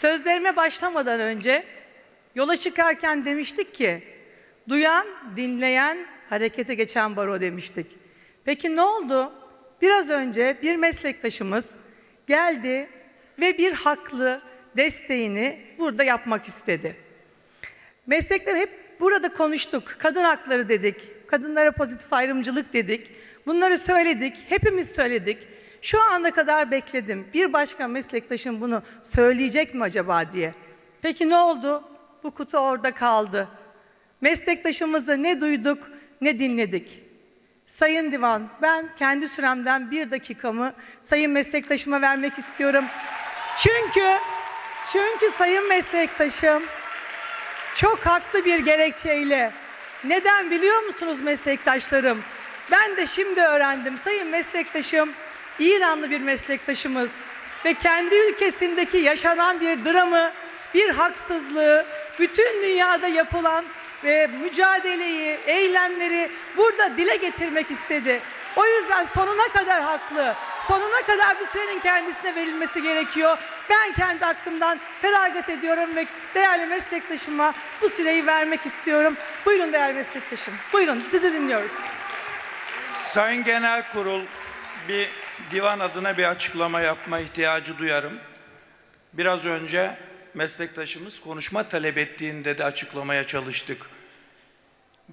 Sözlerime başlamadan önce yola çıkarken demiştik ki duyan, dinleyen, harekete geçen baro demiştik. Peki ne oldu? Biraz önce bir meslektaşımız geldi ve bir haklı desteğini burada yapmak istedi. Meslekler hep burada konuştuk. Kadın hakları dedik. Kadınlara pozitif ayrımcılık dedik. Bunları söyledik. Hepimiz söyledik. Şu ana kadar bekledim. Bir başka meslektaşım bunu söyleyecek mi acaba diye. Peki ne oldu? Bu kutu orada kaldı. Meslektaşımızı ne duyduk ne dinledik. Sayın Divan, ben kendi süremden bir dakikamı sayın meslektaşıma vermek istiyorum. Çünkü, çünkü sayın meslektaşım çok haklı bir gerekçeyle. Neden biliyor musunuz meslektaşlarım? Ben de şimdi öğrendim. Sayın meslektaşım İranlı bir meslektaşımız ve kendi ülkesindeki yaşanan bir dramı, bir haksızlığı, bütün dünyada yapılan ve mücadeleyi, eylemleri burada dile getirmek istedi. O yüzden sonuna kadar haklı. Sonuna kadar bu sürenin kendisine verilmesi gerekiyor. Ben kendi hakkımdan feragat ediyorum ve değerli meslektaşıma bu süreyi vermek istiyorum. Buyurun değerli meslektaşım. Buyurun sizi dinliyoruz. Sayın Genel Kurul bir divan adına bir açıklama yapma ihtiyacı duyarım. Biraz önce meslektaşımız konuşma talep ettiğinde de açıklamaya çalıştık.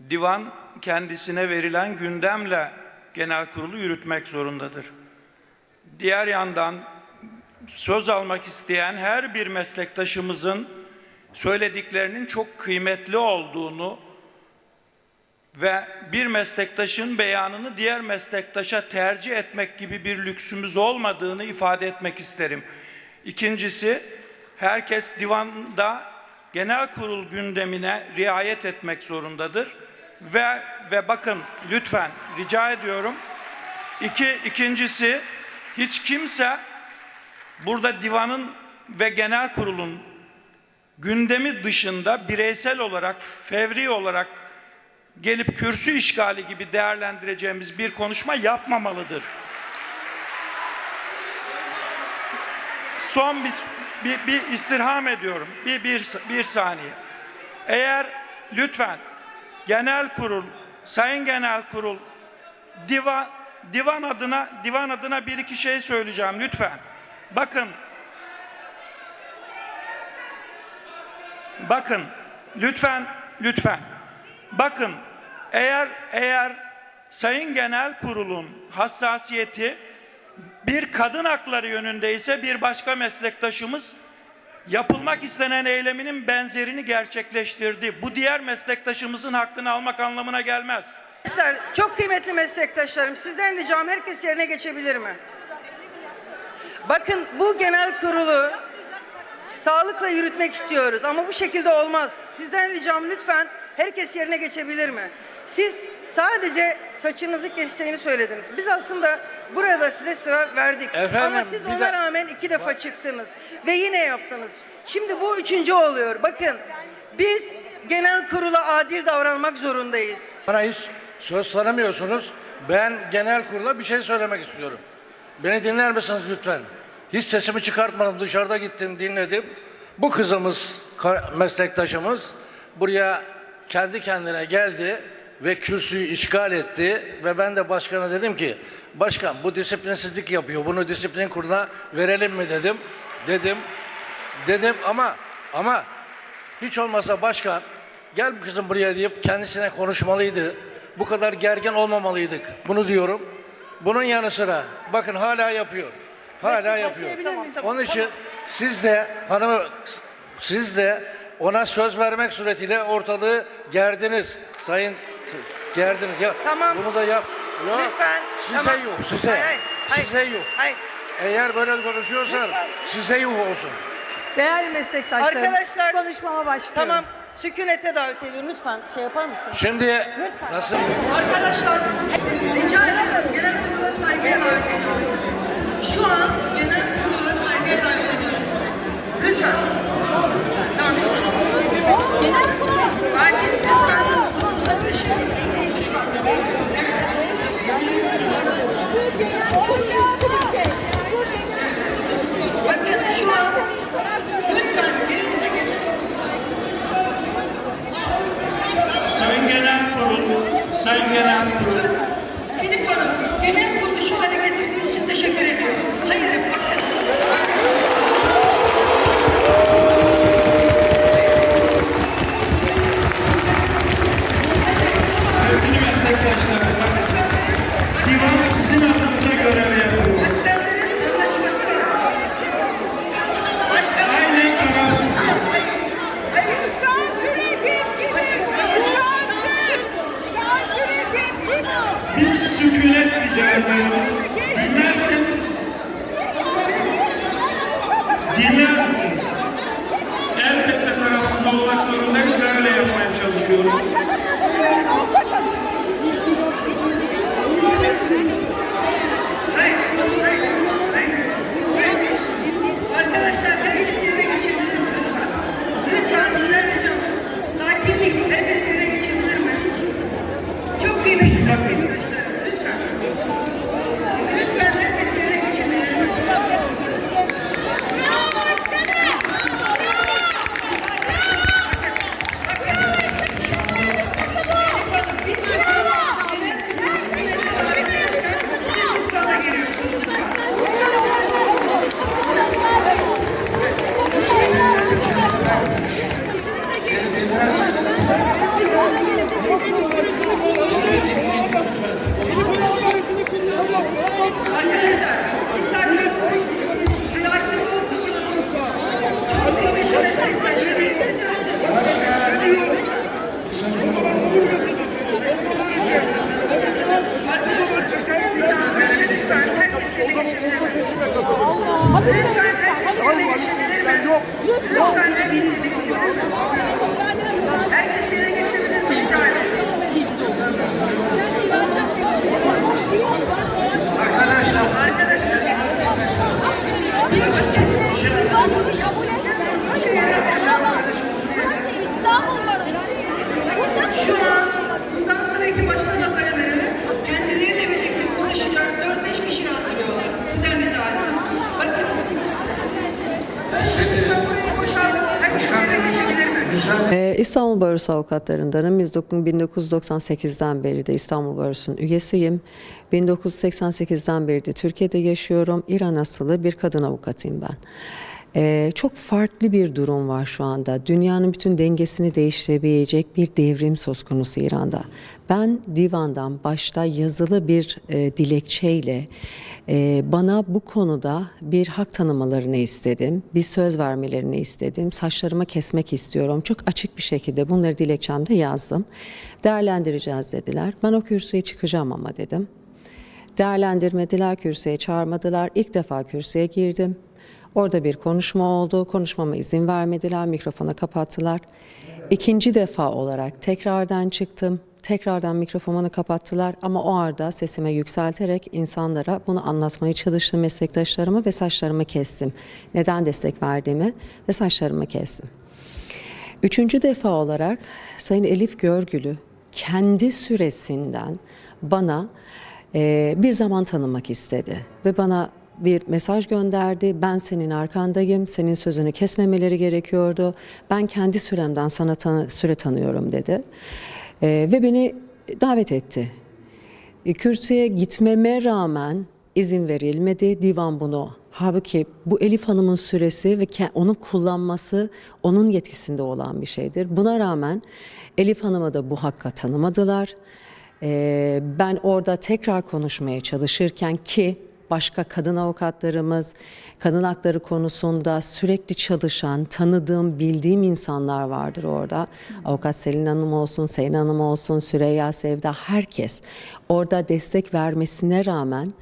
Divan kendisine verilen gündemle genel kurulu yürütmek zorundadır. Diğer yandan söz almak isteyen her bir meslektaşımızın söylediklerinin çok kıymetli olduğunu ve bir meslektaşın beyanını diğer meslektaşa tercih etmek gibi bir lüksümüz olmadığını ifade etmek isterim. İkincisi, herkes divanda genel kurul gündemine riayet etmek zorundadır. Ve ve bakın lütfen rica ediyorum. İki, ikincisi, hiç kimse burada divanın ve genel kurulun gündemi dışında bireysel olarak, fevri olarak gelip kürsü işgali gibi değerlendireceğimiz bir konuşma yapmamalıdır. Son bir, bir, bir istirham ediyorum. Bir, bir, bir saniye. Eğer lütfen genel kurul, sayın genel kurul divan, divan adına divan adına bir iki şey söyleyeceğim lütfen. Bakın Bakın lütfen lütfen bakın eğer eğer Sayın Genel Kurul'un hassasiyeti bir kadın hakları yönündeyse bir başka meslektaşımız yapılmak istenen eyleminin benzerini gerçekleştirdi. Bu diğer meslektaşımızın hakkını almak anlamına gelmez. Arkadaşlar çok kıymetli meslektaşlarım sizden ricam herkes yerine geçebilir mi? Bakın bu genel kurulu sağlıkla yürütmek istiyoruz ama bu şekilde olmaz. Sizden ricam lütfen herkes yerine geçebilir mi? Siz sadece saçınızı keseceğini söylediniz. Biz aslında burada size sıra verdik. Efendim, ama siz ona rağmen iki defa çıktınız ve yine yaptınız. Şimdi bu üçüncü oluyor. Bakın biz genel kurula adil davranmak zorundayız. Bana hiç söz tanımıyorsunuz. Ben genel kurula bir şey söylemek istiyorum. Beni dinler misiniz lütfen? Hiç sesimi çıkartmadım. Dışarıda gittim, dinledim. Bu kızımız, meslektaşımız buraya kendi kendine geldi ve kürsüyü işgal etti ve ben de başkana dedim ki başkan bu disiplinsizlik yapıyor. Bunu disiplin kuruluna verelim mi dedim. Dedim. Dedim ama ama hiç olmasa başkan gel kızım buraya deyip kendisine konuşmalıydı. Bu kadar gergin olmamalıydık. Bunu diyorum. Bunun yanı sıra bakın hala yapıyor. Hala yapıyor. Tamam, tamam, Onun için siz de hanımı siz de ona söz vermek suretiyle ortalığı gerdiniz. Sayın gerdiniz. Ya, Tamam. Bunu da yap. Yok, Lütfen. Size Tamam. yok. Size. Hayır, hayır, hayır. Size yok. Hayır. Eğer böyle konuşuyorsan size yuh olsun. Değerli meslektaşlarım Arkadaşlar- konuşmama başlıyorum. Tamam. Sükunete davet ediyorum. Lütfen şey yapar mısın? Şimdi Lütfen. nasıl? Arkadaşlar rica ederim genel kurula saygıya davet ediyorum cycle Ich bin nicht İstanbul Barosu avukatlarındanım. Biz dokun- 1998'den beri de İstanbul Barosu'nun üyesiyim. 1988'den beri de Türkiye'de yaşıyorum. İran asıllı bir kadın avukatıyım ben. Ee, çok farklı bir durum var şu anda. Dünyanın bütün dengesini değiştirebilecek bir devrim söz konusu İran'da. Ben divandan başta yazılı bir e, dilekçeyle e, bana bu konuda bir hak tanımalarını istedim. Bir söz vermelerini istedim. Saçlarımı kesmek istiyorum. Çok açık bir şekilde bunları dilekçemde yazdım. Değerlendireceğiz dediler. Ben o kürsüye çıkacağım ama dedim. Değerlendirmediler, kürsüye çağırmadılar. İlk defa kürsüye girdim. Orada bir konuşma oldu. Konuşmama izin vermediler, mikrofonu kapattılar. İkinci defa olarak tekrardan çıktım. Tekrardan mikrofonu kapattılar ama o arada sesime yükselterek insanlara bunu anlatmaya çalıştım meslektaşlarıma ve saçlarımı kestim. Neden destek verdiğimi ve saçlarımı kestim. Üçüncü defa olarak Sayın Elif Görgülü kendi süresinden bana e, bir zaman tanımak istedi ve bana bir mesaj gönderdi. Ben senin arkandayım, senin sözünü kesmemeleri gerekiyordu. Ben kendi süremden sana tanı- süre tanıyorum dedi. E, ve beni davet etti. E, Kürsüye gitmeme rağmen izin verilmedi. Divan bunu. Halbuki bu Elif Hanım'ın süresi ve ke- onu kullanması onun yetkisinde olan bir şeydir. Buna rağmen Elif Hanım'a da bu hakka tanımadılar. Ee, ben orada tekrar konuşmaya çalışırken ki başka kadın avukatlarımız, kadın hakları konusunda sürekli çalışan, tanıdığım, bildiğim insanlar vardır orada. Avukat Selin Hanım olsun, Seyhan Hanım olsun, Süreyya Sevda, herkes orada destek vermesine rağmen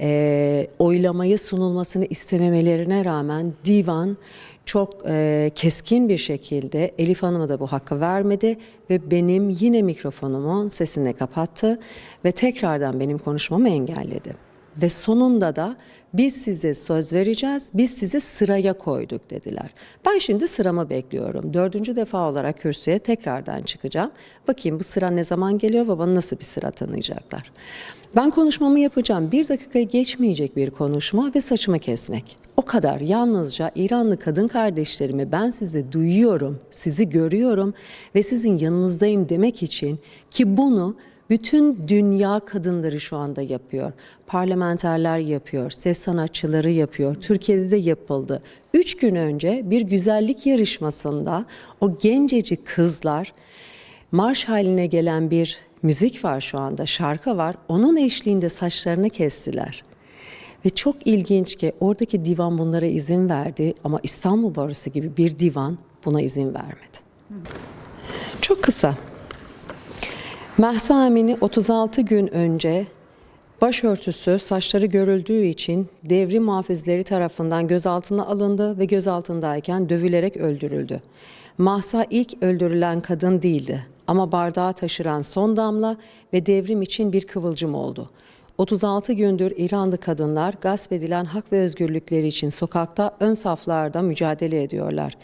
e, oylamayı sunulmasını istememelerine rağmen divan çok e, keskin bir şekilde Elif Hanım'a da bu hakkı vermedi ve benim yine mikrofonumun sesini kapattı ve tekrardan benim konuşmamı engelledi. Ve sonunda da biz size söz vereceğiz, biz sizi sıraya koyduk dediler. Ben şimdi sıramı bekliyorum. Dördüncü defa olarak kürsüye tekrardan çıkacağım. Bakayım bu sıra ne zaman geliyor ve bana nasıl bir sıra tanıyacaklar. Ben konuşmamı yapacağım. Bir dakika geçmeyecek bir konuşma ve saçımı kesmek. O kadar yalnızca İranlı kadın kardeşlerimi ben sizi duyuyorum, sizi görüyorum ve sizin yanınızdayım demek için ki bunu bütün dünya kadınları şu anda yapıyor. Parlamenterler yapıyor, ses sanatçıları yapıyor. Türkiye'de de yapıldı. Üç gün önce bir güzellik yarışmasında o gencecik kızlar marş haline gelen bir müzik var şu anda, şarkı var. Onun eşliğinde saçlarını kestiler. Ve çok ilginç ki oradaki divan bunlara izin verdi ama İstanbul Barosu gibi bir divan buna izin vermedi. Çok kısa. Mahsa Amini 36 gün önce başörtüsü saçları görüldüğü için devrim muhafizleri tarafından gözaltına alındı ve gözaltındayken dövülerek öldürüldü. Mahsa ilk öldürülen kadın değildi ama bardağı taşıran son damla ve devrim için bir kıvılcım oldu. 36 gündür İranlı kadınlar gasp edilen hak ve özgürlükleri için sokakta ön saflarda mücadele ediyorlar.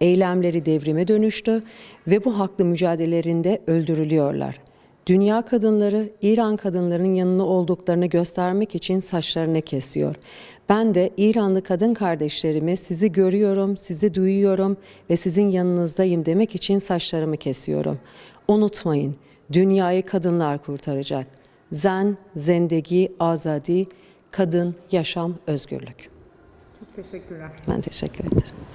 Eylemleri devrime dönüştü ve bu haklı mücadelelerinde öldürülüyorlar. Dünya kadınları İran kadınlarının yanında olduklarını göstermek için saçlarını kesiyor. Ben de İranlı kadın kardeşlerime sizi görüyorum, sizi duyuyorum ve sizin yanınızdayım demek için saçlarımı kesiyorum. Unutmayın, dünyayı kadınlar kurtaracak. Zen, zendegi, azadi, kadın, yaşam, özgürlük. Çok teşekkürler. Ben teşekkür ederim.